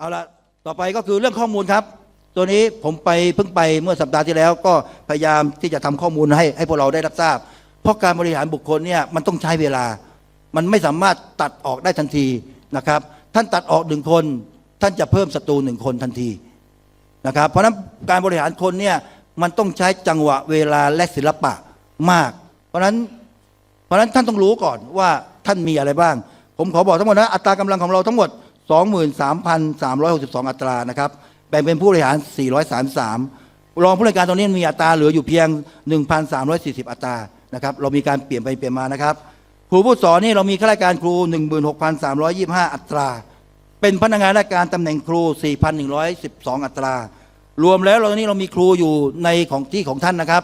เอาละต่อไปก็คือเรื่องข้อมูลครับ ตัวนี้ผมไปเพิ่งไปเมื่อสัปดาห์ที่แล้ว ก็พยายามที่จะทำข้อมูลให้ให้พวกเราได้รับทราบ เพราะการบริหารบุคคลเนี่ยมันต้องใช้เวลา มันไม่สามารถตัดออกได้ทันทีนะครับ ท่านตัดออกหนึ่งคน ท่านจะเพิ่มศัตรูหนึ่งคนทันทีนะครับ เพราะฉะนั้นการบริหารคนเนี่ยมันต้องใช้จังหวะเวลาและศิลปะมาก เพราะนั้นเพราะฉะนั้นท่านต้องรู้ก่อนว่าท่านมีอะไรบ้าง ผมขอบอกทั้งหมดนะอัตรากำลังของเราทั้งหมด 23,362 อัตรานะครับแบ่งเป็นผู้บริหาร 433 รองผู้บริการตรงนี้มีอัตราเหลืออยู่เพียง 1,340 อัตรานะครับเรามีการเปลี่ยนไปเปลี่ยนมานะครับครูผู้สอนนี่เรามีข้าราชการครู 16,325 อัตรา เป็นพนักงานราชการตำแหน่งครู 4,112 อัตรา รวมแล้วเราตอนนี้เรามีครูอยู่ในของที่ของท่านนะครับ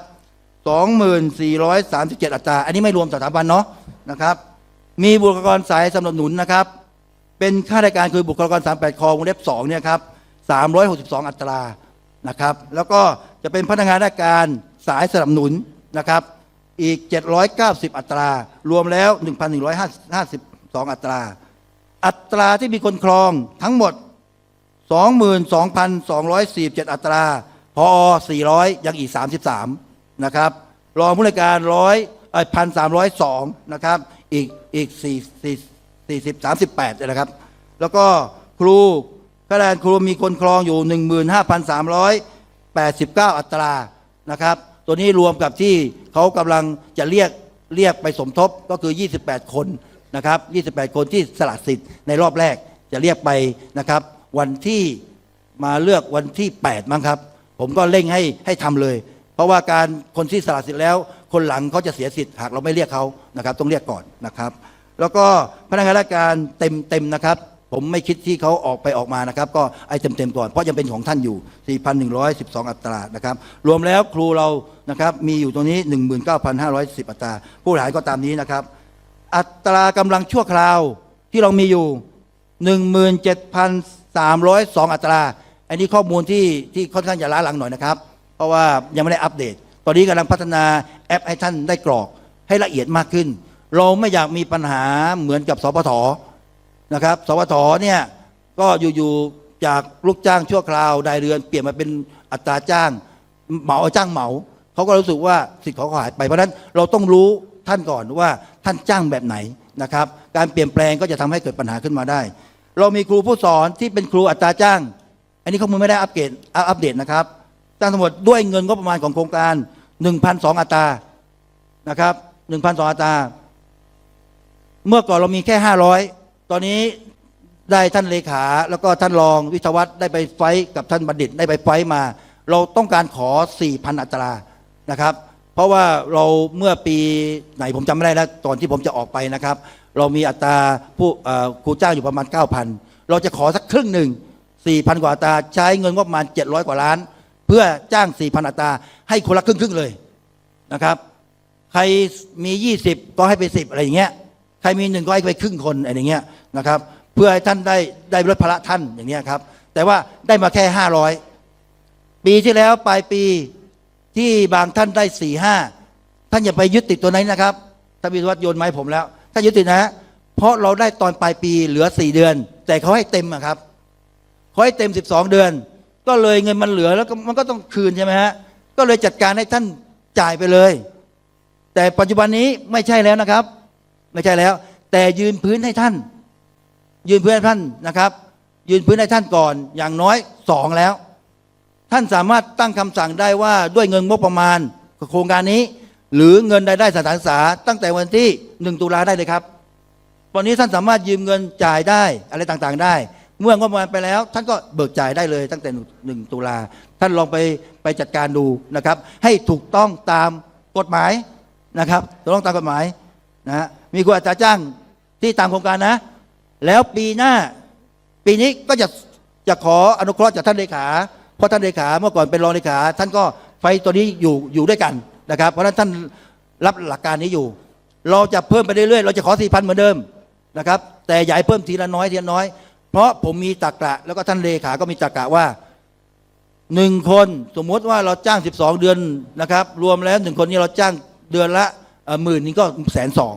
2437 อัตรา อันนี้ไม่รวมสถาบันเนาะนะครับ มีบุคลากรสายสนับสนุนนะครับ เป็นข้าราชการคือบุคลากร 38 คอวงเล็บ2เนี่ยครับ 362 อัตรานะครับ แล้วก็จะเป็นพนักงานราชการสายสนับสนุนนะครับ อีก 790 อัตรา รวมแล้ว 1,152 อัตรา อัตราที่มีคนครองทั้งหมด 22,247 อัตรา พอ 400 ยังอีก 33 นะครับ รองผู้ในการร้อยพันสามร้อยสองนะครับ อีกอีกสี่สี่ สี่สิบสามสิบแปดนะครับ แล้วก็ครูข้าราชครูมีคนครองอยู่หนึ่งหมื่นห้าพันสามร้อยแปดสิบเก้าอัตรานะครับ ตัวนี้รวมกับที่เขากำลังจะเรียกเรียกไปสมทบก็คือ 28 คนนะครับ 28 คนที่สละสิทธิ์ในรอบแรกจะเรียกไปนะครับ วันที่มาเลือกวันที่ 8 มั้งครับ ผมก็เร่งให้ให้ทำเลย เพราะว่าการคนที่สละสิทธิ์แล้ว คนหลังเขาจะเสียสิทธิ์หากเราไม่เรียกเขานะครับ ต้องเรียกก่อนนะครับ แล้วก็พนักงานราชการเต็มเต็มนะครับ ผมไม่คิดที่เขาออกไปออกมานะครับ ก็ไอ้เต็มเต็มๆก่อน เพราะยังเป็นของท่านอยู่ 4,112 อัตรานะครับ รวมแล้วครูเรานะครับมีอยู่ตรงนี้ 19,510 อัตรา ผู้บริหารก็ตามนี้นะครับ อัตรากำลังชั่วคราวที่เรามีอยู่ 17,302 อัตรา อันนี้ข้อมูลที่ที่ค่อนข้างจะล้าหลังหน่อยนะครับ เพราะว่ายังไม่ได้อัปเดต ตอนนี้กำลังพัฒนาแอปให้ท่านได้กรอกให้ละเอียดมากขึ้น เราไม่อยากมีปัญหาเหมือนกับสปทนะครับสปทเนี่ยก็อยู่ๆจากลูกจ้างชั่วคราวรายเรือนเปลี่ยนมาเป็นอัตราจ้างเหมาจ้างเหมาเขาก็รู้สึกว่าสิทธิ์เขาหายไปเพราะนั้นเราต้องรู้ท่านก่อนว่าท่านจ้างแบบไหนนะครับ การเปลี่ยนแปลงก็จะทำให้เกิดปัญหาขึ้นมาได้ เรามีครูผู้สอนที่เป็นครูอัตราจ้าง อันนี้ข้อมูลไม่ได้อัปเดตอัปเดตนะครับจ้างทั้งหมดด้วยเงินงบประมาณของโครงการ1,002อัตรานะครับ1,002อัตรา เมื่อก่อนเรามีแค่ 500 ตอนนี้ได้ท่านเลขา แล้วก็ท่านรองวิทยาวัฒน์ได้ไปไฟท์กับท่านบัณฑิตได้ไปไฟท์มา เราต้องการขอ 4,000 อัตรานะครับ เพราะว่าเราเมื่อปีไหนผมจำไม่ได้แล้วตอนที่ผมจะออกไปนะครับ เรามีอัตราผู้ครูจ้างอยู่ประมาณ 9,000 เราจะขอสักครึ่งหนึ่ง4,000 กว่าอัตราใช้เงินงบประมาณ 700 กว่าล้าน เพื่อจ้าง 4,000 อัตราให้คนละครึ่งๆเลยนะครับ ใครมี 20 ก็ให้ไป 10 อะไรอย่างเงี้ย ครมีหนึ่งก็ให้ไปครึ่งคนอะไรอย่างเงี้ยนะครับ เพื่อให้ท่านได้ได้ลดภาระท่านอย่างเงี้ยครับ แต่ว่าได้มาแค่500ปีที่แล้วปลายปีที่บางท่านได้สี่ห้าท่านอย่าไปยึดติดตัวนั้นนะครับท่านวิศวัตโยนไม้ผมแล้วถ้ายึดติดนะฮะเพราะเราได้ตอนปลายปีเหลือสี่เดือน แต่เขาให้เต็มอะครับเขาให้เต็ม12เดือน ก็เลยเงินมันเหลือแล้วมันก็ต้องคืนใช่ไหมฮะก็เลยจัดการให้ท่านจ่ายไปเลย แต่ปัจจุบันนี้ไม่ใช่แล้วนะครับ ไม่ใช่แล้ว แต่ยืนพื้นให้ท่าน ยืนพื้นให้ท่านนะครับ ยืนพื้นให้ท่านก่อนอย่างน้อยสองแล้ว ท่านสามารถตั้งคำสั่งได้ว่าด้วยเงินงบประมาณโครงการนี้ หรือเงินรายได้สถานศึกษา ตั้งแต่วันที่หนึ่งตุลาได้เลยครับ ตอนนี้ท่านสามารถยืมเงินจ่ายได้อะไรต่างๆได้เมื่องบประมาณไปแล้ว ท่านก็เบิกจ่ายได้เลยตั้งแต่หนึ่งตุลาท่านลองไปไปจัดการดูนะครับ ให้ถูกต้องตามกฎหมายนะครับถูกต้องตามกฎหมายนะฮะ มีครูอัตราจ้างที่ตามโครงการนะ แล้วปีหน้า ปีนี้ก็จะจะขออนุเคราะห์จากท่านเลขา เพราะท่านเลขาเมื่อก่อนเป็นรองเลขา ท่านก็ไฟตัวนี้อยู่อยู่ด้วยกันนะครับ เพราะฉะนั้นท่านรับหลักการนี้อยู่ เราจะเพิ่มไปเรื่อยๆ เราจะขอสี่พันเหมือนเดิมนะครับ แต่อย่าให้เพิ่มทีละน้อยทีละน้อย เพราะผมมีตรกกะแล้วก็ท่านเลขาก็มีตรกกะว่าหนึ่งคนสมมติว่าเราจ้าง 12 เดือนนะครับ รวมแล้วหนึ่งคนนี้เราจ้างเดือนละหมื่นนี้ก็แสนสอง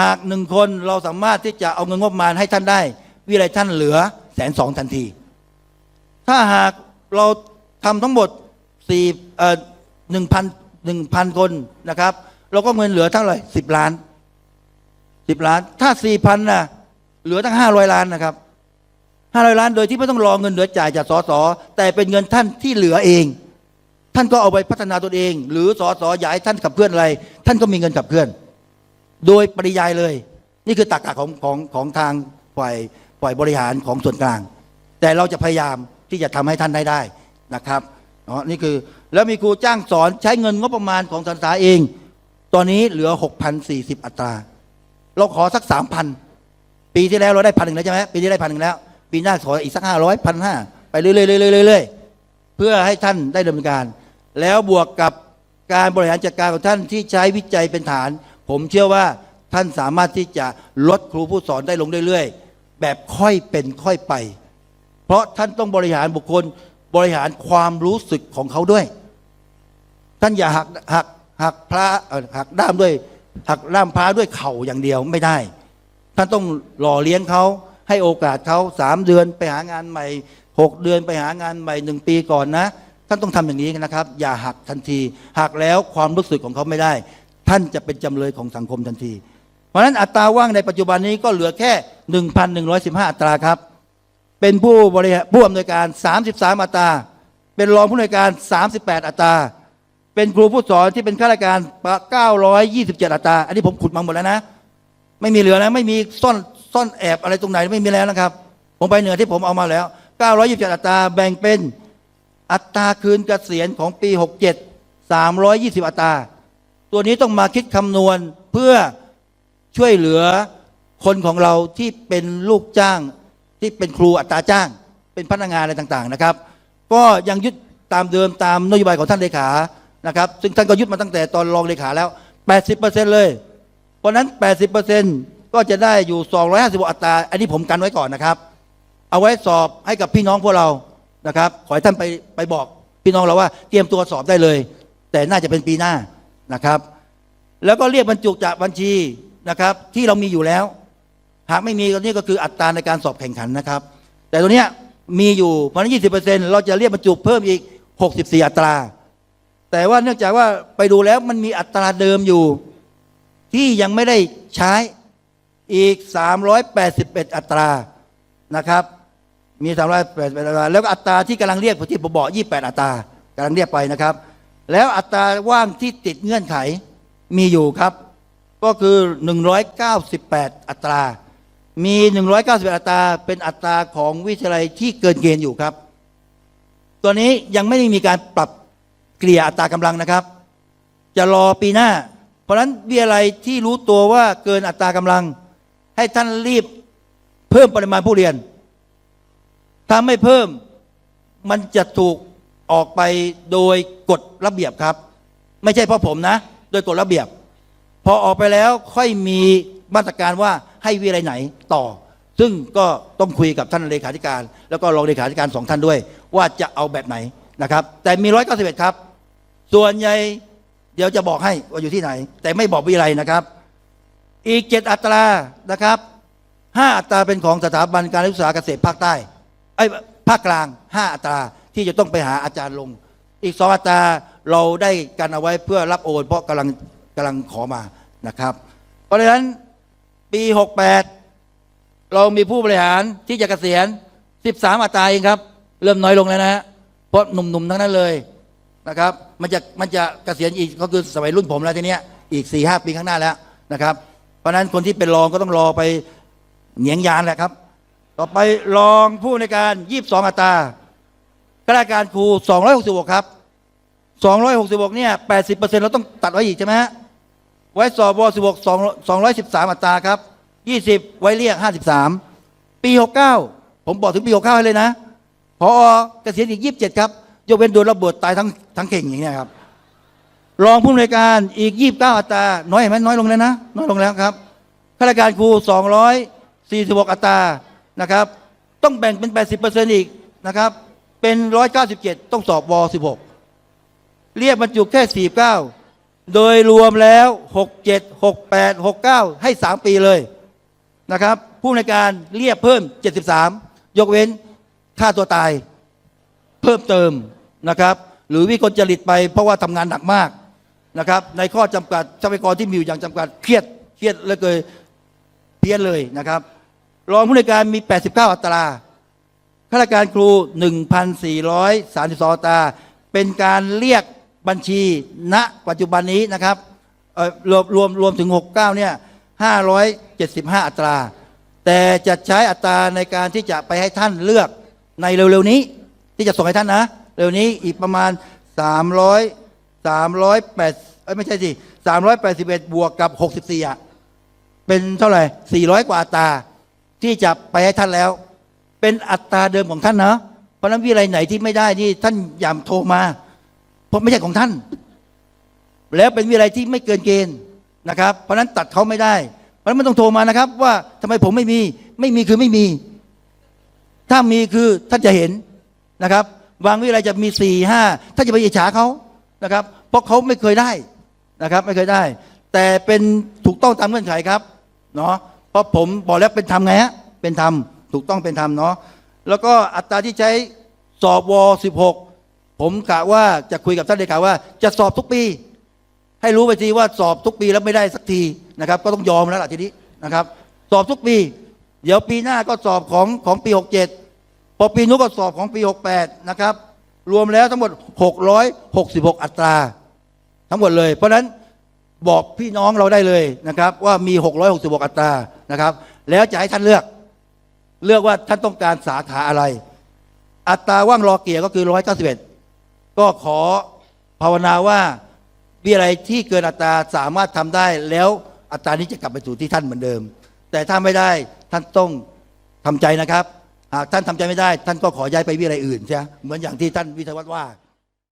หากหนึ่งคนเราสามารถที่จะเอาเงินงบประมาณให้ท่านได้ วิไลท่านเหลือแสนสองทันที ถ้าหากเราทำทั้งหมดสี่เอ่อหนึ่งพันหนึ่งพันคนนะครับ เราก็เงินเหลือเท่าไหร่สิบล้านสิบล้าน ถ้าสี่พันน่ะเหลือตั้งห้าร้อยล้านนะครับห้าร้อยล้านโดยที่ไม่ต้องรอเงินเหลือจ่ายจากสสแต่เป็นเงินท่านที่เหลือเอง ท่านก็เอาไปพัฒนาตนเอง หรือสสอยากให้ท่านขับเคลื่อนอะไร ท่านก็มีเงินขับเคลื่อน โดยปริยายเลย นี่คือตรรกะของของของทางฝ่ายฝ่ายบริหารของส่วนกลาง แต่เราจะพยายามที่จะทำให้ท่านได้ได้นะครับเนาะนี่คือแล้วมีครูจ้างสอนใช้เงินงบประมาณของสถานศึกษาเอง ตอนนี้เหลือ 6,040 อัตรา เราขอสัก 3,000 ปีที่แล้วเราได้พันหนึ่งแล้วใช่ไหมปีที่ได้พันหนึ่งแล้ว ปีหน้าขออีกสักห้าร้อยพันห้าไปเรื่อยๆเรื่อยๆเรื่อยๆเพื่อให้ท่านได้ดำเนินการ แล้วบวกกับการบริหารจัดการของท่านที่ใช้วิจัยเป็นฐาน ผมเชื่อว่าท่านสามารถที่จะลดครูผู้สอนได้ลงเรื่อยๆ แบบค่อยเป็นค่อยไป เพราะท่านต้องบริหารบุคคลบริหารความรู้สึกของเขาด้วย ท่านอย่าหักหักหักพระหักด้ามด้วยหักด้ามพระด้วยเข่าอย่างเดียวไม่ได้ ท่านต้องหล่อเลี้ยงเขาให้โอกาสเขาสามเดือนไปหางานใหม่หกเดือนไปหางานใหม่หนึ่งปีก่อนนะ ท่านต้องทำอย่างนี้นะครับ อย่าหักทันทีหักแล้วความรู้สึกของเขาไม่ได้ ท่านจะเป็นจำเลยของสังคมทันที เพราะฉะนั้นอัตราว่างในปัจจุบันนี้ก็เหลือแค่ 1,115 อัตราครับ เป็นผู้บริหารผู้อำนวยการ 33 อัตรา เป็นรองผู้อำนวยการ 38 อัตรา เป็นครูผู้สอนที่เป็นข้าราชการ 927 อัตรา อันนี้ผมขุดมาหมดแล้วนะ ไม่มีเหลือนะ ไม่มีซ่อนซ่อนแอบอะไรตรงไหนไม่มีแล้วนะครับ ผมไปเหนือที่ผมเอามาแล้ว 927 อัตราแบ่งเป็นอัตราคืนเกษียณของปี 67 320 อัตรา ตัวนี้ต้องมาคิดคำนวณเพื่อช่วยเหลือคนของเราที่เป็นลูกจ้างที่เป็นครูอัตราจ้าง เป็นพนักงานอะไรต่างๆนะครับ ก็ยังยึดตามเดิมตามนโยบายของท่านเลขานะครับ ซึ่งท่านก็ยึดมาตั้งแต่ตอนรองเลขาแล้ว 80%เลย เพราะฉะนั้น 80%ก็จะได้อยู่ 250อัตรา อันนี้ผมกันไว้ก่อนนะครับ เอาไว้สอบให้กับพี่น้องพวกเรานะครับ ขอให้ท่านไปไปบอกพี่น้องเราว่าเตรียมตัวสอบได้เลย แต่น่าจะเป็นปีหน้า นะครับ แล้วก็เรียกบรรจุจากบัญชีนะครับ ที่เรามีอยู่แล้ว หากไม่มีก็นี่ก็คืออัตราในการสอบแข่งขันนะครับ แต่ตัวเนี้ยมีอยู่เพราะฉะนั้น20%เซ็นเราจะเรียกบรรจุเพิ่มอีก64อัตรา แต่ว่าเนื่องจากว่าไปดูแล้วมันมีอัตราเดิมอยู่ ที่ยังไม่ได้ใช้อีก 381 อัตรานะครับ มี381อัตรา แล้วก็อัตราที่กำลังเรียกที่ผมบอก 28 อัตรากำลังเรียกไปนะครับ แล้วอัตราว่างที่ติดเงื่อนไขมีอยู่ครับ ก็คือ 198 อัตรา มี 191อัตราเป็นอัตราของวิทยาลัยที่เกินเกณฑ์อยู่ครับ ตัวนี้ยังไม่ได้มีการปรับเกลี่ยอัตรากำลังนะครับ จะรอปีหน้า เพราะฉะนั้นวิทยาลัยที่รู้ตัวว่าเกินอัตรากำลัง ให้ท่านรีบเพิ่มปริมาณผู้เรียน ถ้าไม่เพิ่มมันจะถูก ออกไปโดยกฎระเบียบครับ ไม่ใช่เพราะผมนะ โดยกฎระเบียบ พอออกไปแล้วค่อยมีมาตรการว่าให้วิทยาลัยไหนต่อ ซึ่งก็ต้องคุยกับท่านเลขาธิการ แล้วก็รองเลขาธิการสองท่านด้วย ว่าจะเอาแบบไหนนะครับ แต่มีร้อยเก้าสิบเอ็ดครับ ส่วนใหญ่เดี๋ยวจะบอกให้ว่าอยู่ที่ไหน แต่ไม่บอกวิทยาลัยนะครับ อีกเจ็ดอัตรานะครับห้าอัตราเป็นของสถาบันการศึกษาเกษตรภาคใต้ไอ้ภาคกลางห้าอัตรา ที่จะต้องไปหาอาจารย์ลง อีกสองอัตราเราได้กันเอาไว้เพื่อรับโอน เพราะกำลังกำลังขอมานะครับ เพราะฉะนั้นปี 68 เรามีผู้บริหารที่จะเกษียณ 13 อัตราเองครับ เริ่มน้อยลงแล้วนะฮะเพราะหนุ่มๆทั้งนั้นเลยนะครับมันจะมันจะเกษียณอีกก็คือสมัยรุ่นผมแล้วทีเนี้ยอีก4ีหปีข้างหน้าแล้วนะครับเพราะนั้นคนที่เป็นรองก็ต้องรอไปเหนียงยานแหละครับ ต่อไปรองผู้ในการ 22 อัตราาราชการครู 266 ครับ 266 เนี่ย 80%เราต้องตัดไว้อีกใช่ไหมฮะ ไว้สอบว16 213 อัตราครับ 20 ไว้เรียก 53 ปี 69 ผมบอกถึงปี 69 ให้เลยนะพอเกษียณอีก 27 ครับ ยกเว้นโดนระเบิดตายทั้งทั้งเข่งอย่างเงี้ยครับ รองผู้อำนวยการอีก 29 อัตรา น้อยไหมน้อยลงแล้วนะ น้อยลงแล้วครับ ข้าราชการครู 246 อัตรา นะครับ ต้องแบ่งเป็น 80%อีกนะครับ เป็น197ต้องสอบว16เรียกบรรจุแค่49โดยรวมแล้ว67 68 69ให้3ปีเลยนะครับ ผู้ในการเรียกเพิ่ม73ยกเว้นฆ่าตัวตาย เพิ่มเติมนะครับ หรือวิกลจริตไปเพราะว่าทำงานหนักมากนะครับ ในข้อจำกัดทรัพยากรที่มีอยู่อย่างจำกัดเครียดเครียดเหลยเกินเพี้ยนเลยนะครับ รองผู้ในการมี 89 อัตรา ข้าราชการครู 1,432อัตราเป็นการเรียกบัญชีณปัจจุบันนี้นะครับรวมรวมรวมถึง 69 เนี่ย 575 อัตรา แต่จะใช้อัตราในการที่จะไปให้ท่านเลือกในเร็วๆนี้ ที่จะส่งให้ท่านนะ เร็วนี้อีกประมาณ 300 308เอ้ยไม่ใช่สิ381 บวกกับ 64อะเป็นเท่าไหร่ 400 กว่าอัตรา ที่จะไปให้ท่านแล้ว เป็นอัตราเดิมของท่านนะเพราะนั้นวิอะไรไหนที่ไม่ได้นี่ท่านอย่าโทรมา เพราะไม่ใช่ของท่าน แล้วเป็นวิอะไรที่ไม่เกินเกณฑ์นะครับ เพราะนั้นตัดเขาไม่ได้ เพราะนั้นไม่ต้องโทรมานะครับ ว่าทำไมผมไม่มี ไม่มีคือไม่มี ถ้ามีคือท่านจะเห็นนะครับบางวิอะไรจะมีสี่ห้าท่านจะไปอิจฉาเขานะครับ เพราะเขาไม่เคยได้นะครับ ไม่เคยได้ แต่เป็นถูกต้องตามเงื่อนไขครับเนาะเพราะผมบอกแล้วเป็นธรรมไงฮะเป็นธรรม ถูกต้องเป็นธรรมเนาะแล้วก็อัตราที่ใช้สอบว16 ผมกะว่าจะคุยกับท่านเลขาว่า จะสอบทุกปี ให้รู้ไปทีว่าสอบทุกปีแล้วไม่ได้สักทีนะครับ ก็ต้องยอมแล้วล่ะทีนี้นะครับ สอบทุกปี เดี๋ยวปีหน้าก็สอบของของปี 67พอปีนู้นก็สอบของปี 68 นะครับ รวมแล้วทั้งหมด 666 อัตรา ทั้งหมดเลย เพราะฉะนั้นบอกพี่น้องเราได้เลยนะครับ ว่ามี 666 อัตรานะครับ แล้วจะให้ท่านเลือก เลือกว่าท่านต้องการสาขาอะไร อัตราว่างรอเกียร์ก็คือ191ก็ขอภาวนาว่ามีอะไรที่เกินอัตราสามารถทำได้แล้วอัตรานี้จะกลับไปสู่ที่ท่านเหมือนเดิม แต่ถ้าไม่ได้ท่านต้องทำใจนะครับหากท่านทำใจไม่ได้ ท่านก็ขอย้ายไปวิอะไรอื่นใช่เหมือนอย่างที่ท่านวิทยวัฒน์ว่า